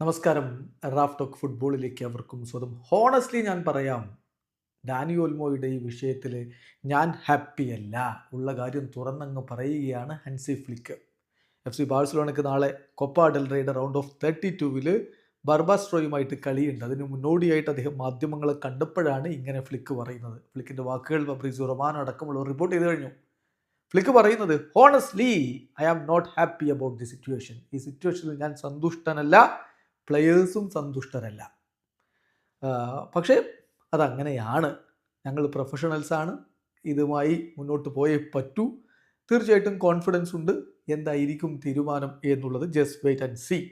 നമസ്കാരം. Raf talk ഫുട്ബോളിലേക്ക് അവർക്കും സ്വതം. ഹോണസ്റ്റ്ലി ഞാൻ പറയാം ഡാനി ഓൽമോയുടെ ഈ വിഷയത്തിൽ ഞാൻ ഹാപ്പിയല്ല ഉള്ള കാര്യം തുറന്നങ്ങ് പറയുകയാണ് ഹൻസി ഫ്ലിക്ക്. എഫ് സി ബാഴ്സലോണയ്ക്ക് നാളെ കൊപ്പ ഡെൽറയുടെ റൗണ്ട് ഓഫ് തേർട്ടി ടൂവിൽ ബർബാസ്ട്രോയുമായിട്ട് കളിയുണ്ട്. അതിന് മുന്നോടിയായിട്ട് അദ്ദേഹം മാധ്യമങ്ങളെ കണ്ടപ്പോഴാണ് ഇങ്ങനെ ഫ്ലിക്ക് പറയുന്നത്. ഫ്ലിക്കിന്റെ വാക്കുകൾ ഫബ്രീസ് റൊമാനോ അടക്കമുള്ളവർ റിപ്പോർട്ട് ചെയ്ത് കഴിഞ്ഞു. ഫ്ലിക്ക് പറയുന്നത് honestly I am not happy about the situation ഈ സിറ്റുവേഷനിൽ ഞാൻ സന്തുഷ്ടനല്ല. പ്ലെയേഴ്സും സന്തുഷ്ടരല്ല. പക്ഷേ അതങ്ങനെയാണ്. ഞങ്ങൾ പ്രൊഫഷണൽസാണ് ഇതുമായി മുന്നോട്ട് പോയേ പറ്റൂ. തീർച്ചയായിട്ടും കോൺഫിഡൻസ് ഉണ്ട്. എന്തായിരിക്കും തീരുമാനം എന്നുള്ളത് ജസ്റ്റ് വെയിറ്റ് ആൻഡ് സി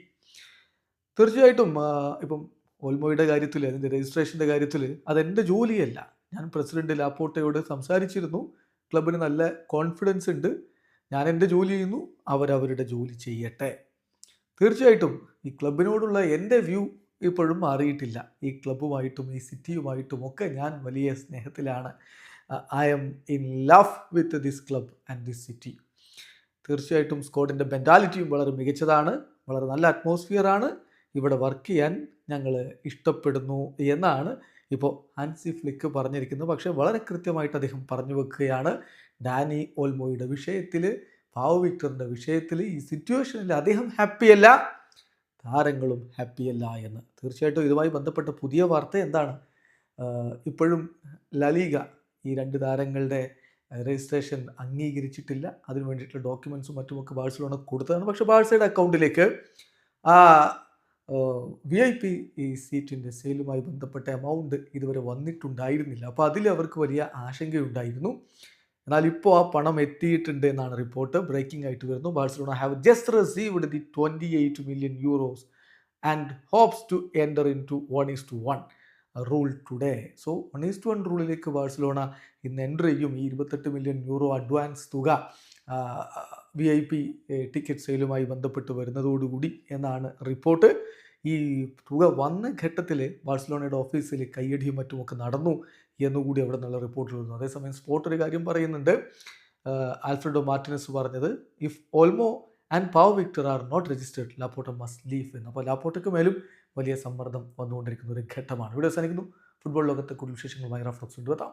തീർച്ചയായിട്ടും ഇപ്പം ഓൽമോയുടെ കാര്യത്തിൽ അതിന്റെ രജിസ്ട്രേഷന്റെ കാര്യത്തിൽ അതെന്റെ ജോലിയല്ല. ഞാൻ പ്രസിഡന്റ് ലാപ്പോട്ടയോട് സംസാരിച്ചിരുന്നു. ക്ലബിന് നല്ല കോൺഫിഡൻസ് ഉണ്ട്. ഞാൻ എന്റെ ജോലി ചെയ്യുന്നു. അവരവരുടെ ജോലി ചെയ്യട്ടെ. തീർച്ചയായിട്ടും ഈ ക്ലബിനോടുള്ള എന്റെ വ്യൂ ഇപ്പോഴും മാറിയിട്ടില്ല. ഈ ക്ലബ്ബുമായിട്ടും ഈ സിറ്റിയുമായിട്ടും ഒക്കെ ഞാൻ വലിയ സ്നേഹത്തിലാണ്. I'm in love with this club and this city തീർച്ചയായിട്ടും സ്കോഡിന്റെ മെന്റാലിറ്റിയും വളരെ മികച്ചതാണ്. വളരെ നല്ല അറ്റ്മോസ്ഫിയറാണ് ഇവിടെ വർക്ക് ചെയ്യാൻ ഞങ്ങൾ ഇഷ്ടപ്പെടുന്നു എന്നാണ് ഇപ്പോൾ ഹാൻസി ഫ്ലിക്ക് പറഞ്ഞിരിക്കുന്നത്. പക്ഷേ വളരെ കൃത്യമായിട്ട് അദ്ദേഹം പറഞ്ഞു വെക്കുകയാണ്. ഡാനി ഓൽമോയുടെ വിഷയത്തിൽ പാവ വിക്ടറിന്റെ വിഷയത്തിൽ ഈ സിറ്റുവേഷനിൽ അദ്ദേഹം ഹാപ്പിയല്ല താരങ്ങളും ഹാപ്പിയല്ല എന്ന്. തീർച്ചയായിട്ടും ഇതുമായി ബന്ധപ്പെട്ട പുതിയ വാർത്ത എന്താണ്? ഇപ്പോഴും ലലീഗ ഈ രണ്ട് താരങ്ങളുടെ രജിസ്ട്രേഷൻ അംഗീകരിച്ചിട്ടില്ല. അതിനു വേണ്ടിയിട്ടുള്ള ഡോക്യുമെൻസും മറ്റുമൊക്കെ ബാഴ്സലോണ കൊടുത്തതാണ്. പക്ഷേ ബാഴ്സയുടെ അക്കൗണ്ടിലേക്ക് ആ വി ഐ പി ഈ സീറ്റിന്റെ സെയിലുമായി ബന്ധപ്പെട്ട എമൗണ്ട് ഇതുവരെ വന്നിട്ടുണ്ടായിരുന്നില്ല. അപ്പോൾ അതിൽ അവർക്ക് വലിയ ആശങ്കയുണ്ടായിരുന്നു. എന്നാൽ ഇപ്പോൾ ആ പണം എത്തിയിട്ടുണ്ട് എന്നാണ് റിപ്പോർട്ട് ബ്രേക്കിംഗ് ആയിട്ട് വരുന്നു. Barcelona have just received the twenty eight million euros and hopes to enter into one is to one rule today so one is to one റൂളിലേക്ക് Barcelona ഇന്ന് എന്റർ ചെയ്യും. ഈ ഇരുപത്തെട്ട് മില്യൺ യൂറോ അഡ്വാൻസ് തുക V I P ticket സെയിലുമായി ബന്ധപ്പെട്ട് വരുന്നതോടുകൂടി എന്നാണ് report ഈ തുക വന്ന ഘട്ടത്തിൽ ബാഴ്സലോണയുടെ ഓഫീസിൽ കയ്യടിയും മറ്റുമൊക്കെ നടന്നു എന്നുകൂടി അവിടെ നിന്നുള്ള റിപ്പോർട്ടുകൾ വരുന്നു. അതേസമയം സ്പോർട്ട് ഒരു കാര്യം പറയുന്നുണ്ട്. ആൽഫ്രഡോ മാർട്ടിനസ് പറഞ്ഞത് if Olmo and Pau Victor are not registered Laporta must leave എന്ന്. അപ്പോൾ ലാപ്പോട്ടയ്ക്ക് മേലും വലിയ സമ്മർദ്ദം വന്നുകൊണ്ടിരിക്കുന്ന ഒരു ഘട്ടമാണ്. ഇവിടെ അവസാനിക്കുന്നു. ഫുട്ബോൾ ലോകത്തെ കൂടുതൽ വിശേഷങ്ങളുമായി റഫ്ലക്സ് കൊണ്ടുവെത്താം